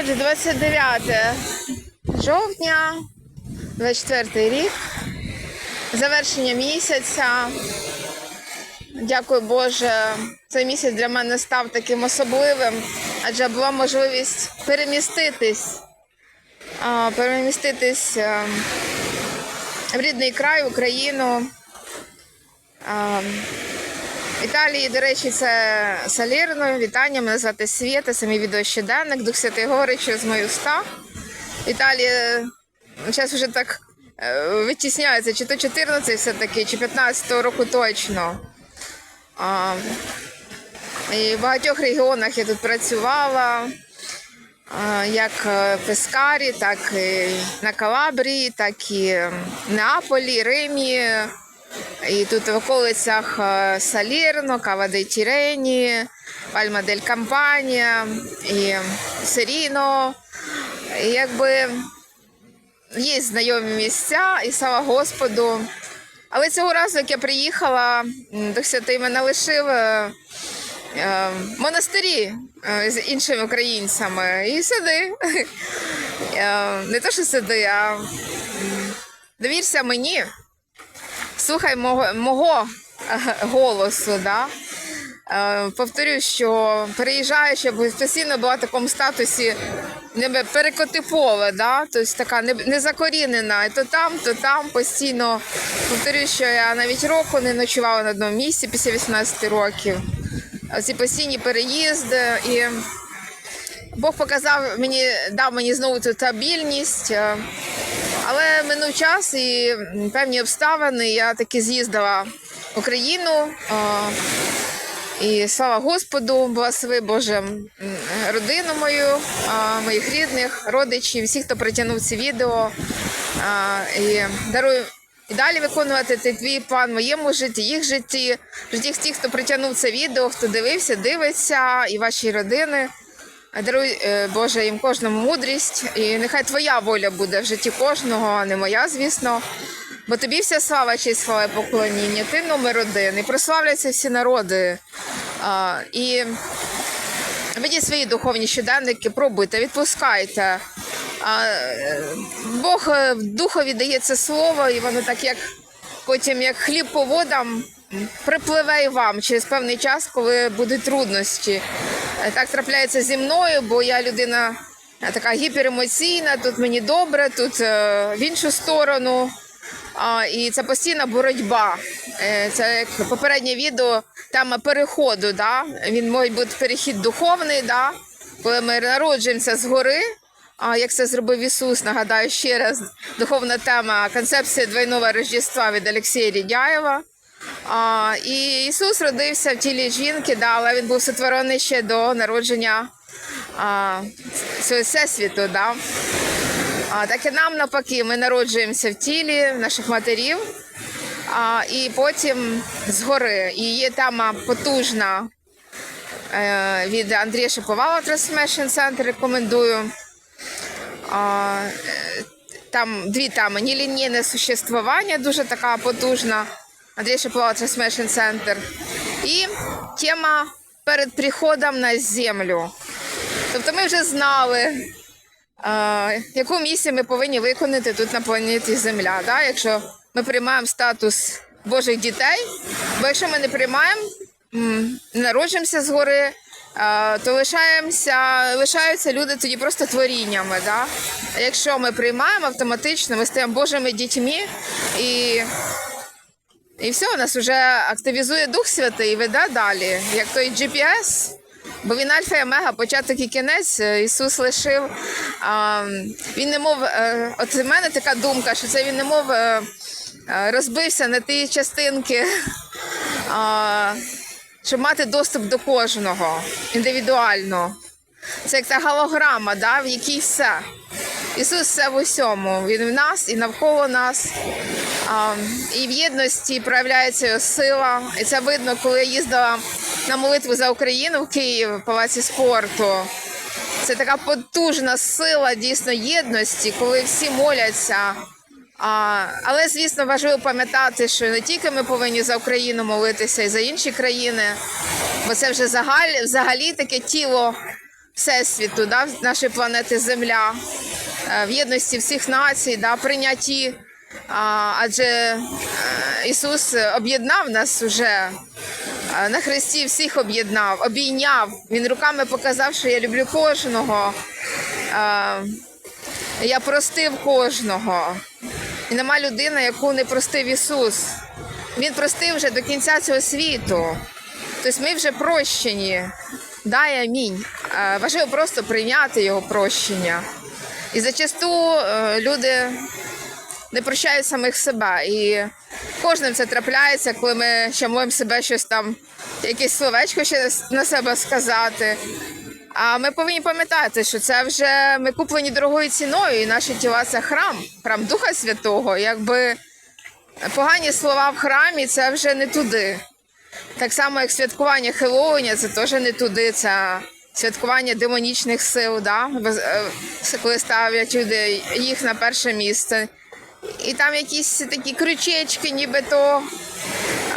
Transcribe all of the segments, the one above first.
Отже, 29 жовтня, 24 рік, завершення місяця. Дякую Боже, цей місяць для мене став таким особливим, адже була можливість переміститись, переміститись е, в рідний край, Україну. Італії, до речі, це Салірно. Вітання, мене звати Свєта, це мій відеощоденник, Дух Святий говорить через мої уста. Італія зараз вже так е, витісняється, чи то 14 все-таки, чи 15 року точно. А, і в багатьох регіонах я тут працювала, як е, в Пескарі, так і на Калабрії, так і в Неаполі, Римі. І тут в околицях е, Салірно, Кава де Тірені, Пальма дель Кампанія і Серіно. І якби є знайомі місця, і слава Господу. Але цього разу, як я приїхала, Дух Святий мене лишив е, е, монастирі з іншими українцями. І сиди. Не то, що сиди, а довірся мені слухай мого, мого е, голосу. Да? Е, Повторю, що щоб постійно була в такому статусі ніби перекотипове, да? тобто така не, не. І то там, то там постійно. Повторю, що я навіть року не ночувала на одному місці після 18 років. Ці постійні переїзди і. Бог показав мені, дав мені знову цю стабільність, е, але минув час і певні обставини. Я таки з'їздила в Україну. І слава Господу, благослови Боже родину мою, моїх рідних, родичів, всіх, хто притягнув це відео. І дарую і далі виконувати твій план в моєму житті, їх житті, житті тих, хто притягнув це відео, хто дивився, дивиться, і ваші родини. Даруй, е, Боже, їм кожному мудрість, і нехай Твоя воля буде в житті кожного, а не моя, звісно. Бо тобі вся слава, честь, слава і поклоніння. Ти номер один, і прославляться всі народи. А, і ведіть свої духовні щоденники, пробуйте, відпускайте. А, е, Бог е, духові дає це слово, і воно так як потім, як хліб по водам, припливе і вам через певний час, коли будуть труднощі. Е, Так трапляється зі мною, бо я людина е, така гіперемоційна, тут мені добре, тут е, в іншу сторону. І це постійна боротьба. Це як попереднє відео, тема переходу. Да? Він може бути перехід духовний, да? коли ми народжуємося згори. А як це зробив Ісус, нагадаю ще раз, духовна тема концепція двойного Рождества від Олексія Рідяєва. А, і Ісус родився в тілі жінки, да, але він був сотворений ще до народження цього всесвіту. Да. А, так і нам навпаки, ми народжуємося в тілі наших матерів, а, і потім згори. І є тема потужна е, від Андрія Шиповала Transformation Center, рекомендую. А, е, там дві теми. Нелінійне существування, дуже така потужна. Андрій Шиповала Transformation Center. І тема перед приходом на землю. Тобто ми вже знали, е, яку місію ми повинні виконати тут на планеті Земля. Да? Якщо ми приймаємо статус Божих дітей, бо якщо ми не приймаємо, не народжуємося згори, е, то лишаємося, лишаються люди тоді просто творіннями. Да? Якщо ми приймаємо автоматично, ми стаємо Божими дітьми і. І все, у нас вже активізує Дух Святий і веде далі, як той GPS. Бо він альфа і омега, початок і кінець. Е, Ісус лишив. А, він не мов, е, от в мене така думка, що це він не мов е, розбився на ті частинки, а, щоб мати доступ до кожного індивідуально. Це як та голограма, да, в якій все. Ісус все в усьому. Він в нас і навколо нас. І в єдності проявляється його сила. І це видно, коли я їздила на молитву за Україну в Київ в палаці спорту. Це така потужна сила дійсно єдності, коли всі моляться. А, але, звісно, важливо пам'ятати, що не тільки ми повинні за Україну молитися і за інші країни, бо це вже загаль, взагалі таке тіло всесвіту, да, нашої планети Земля, в єдності всіх націй, да, прийнятті. А, адже е, Ісус об'єднав нас уже е, на Христі, всіх об'єднав, обійняв. Він руками показав, що я люблю кожного. Е, Я простив кожного. І нема людини, яку не простив Ісус. Він простив вже до кінця цього світу. Тобто ми вже прощені. Дай амінь. Е, Важливо просто прийняти його прощення. І зачасту е, люди не прощають самих себе. І кожним це трапляється, коли ми ще можемо себе щось там, якесь словечко ще на себе сказати. А ми повинні пам'ятати, що це вже ми куплені дорогою ціною, і наші тіла це храм, храм Духа Святого. Якби погані слова в храмі це вже не туди. Так само, як святкування Хеллоуіня, це теж не туди, це святкування демонічних сил, да? Е, коли ставлять люди їх на перше місце. І там якісь такі крючечки, нібито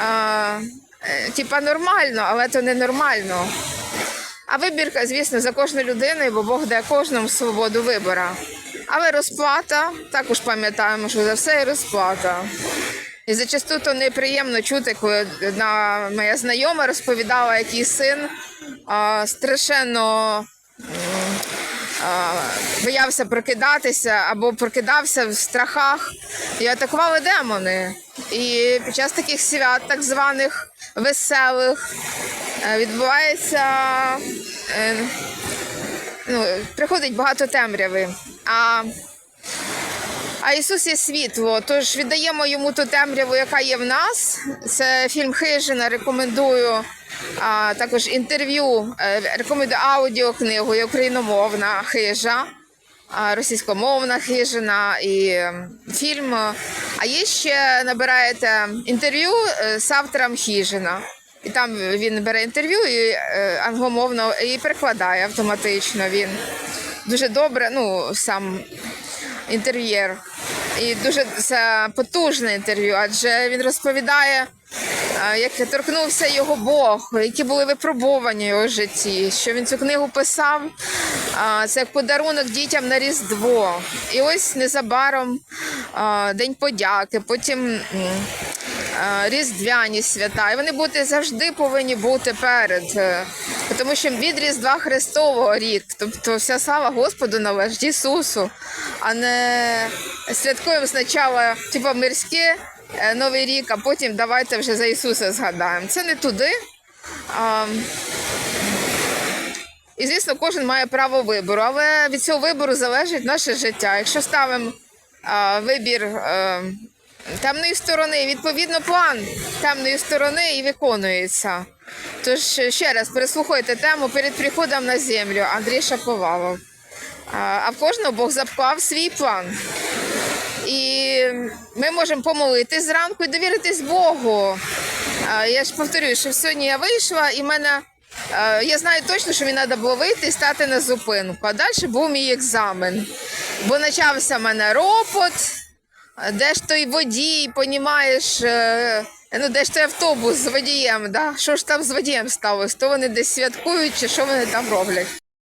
а, е, типа нормально, але то не нормально. А вибірка, звісно, за кожну людину, бо Бог дає кожному свободу вибора. Але розплата, також пам'ятаємо, що за все є розплата. І зачасту то неприємно чути, коли одна моя знайома розповідала, який син а, страшенно а, боявся прокидатися або прокидався в страхах і атакували демони. І під час таких свят, так званих веселих, е, відбувається. е, Ну, приходить багато темряви. А а Ісус є світло, тож віддаємо йому ту темряву, яка є в нас. Це фільм Хижина. Рекомендую а, також інтерв'ю. е, Рекомендую аудіокнигу є україномовна хижа, російськомовна хижина і фільм. А є ще набираєте інтерв'ю е, з автором хижина. І там він бере інтерв'ю і е, англомовно і перекладає автоматично. Він дуже добре, ну сам інтер'єр. І дуже це потужне інтерв'ю, адже він розповідає, а, як торкнувся його Бог, які були випробування його житті, що він цю книгу писав. Це як подарунок дітям на Різдво. І ось незабаром День подяки, потім Різдвяні свята. І вони бути завжди повинні бути перед. е, Тому що від Різдва Христового рік, тобто вся слава Господу належить Ісусу, а не святкуємо спочатку типу, мирське е, Новий рік, а потім давайте вже за Ісуса згадаємо. Це не туди. А, і, звісно, кожен має право вибору, але від цього вибору залежить наше життя. Якщо ставимо а, вибір е, темної сторони, відповідно, план темної сторони і виконується. Тож ще раз переслухайте тему перед приходом на землю Андрій Шаповалов. А, в кожного Бог заклав свій план. І ми можемо помолитись зранку і довіритись Богу. Я ж повторюю, що сьогодні я вийшла, і мене я знаю точно, що мені треба було вийти і стати на зупинку. А далі був мій екзамен. Бо почався в мене ропот, де ж той водій, понімаєш, е, ну де ж той автобус з водієм, да? що ж там з водієм сталося? То вони десь святкують, чи що вони там роблять.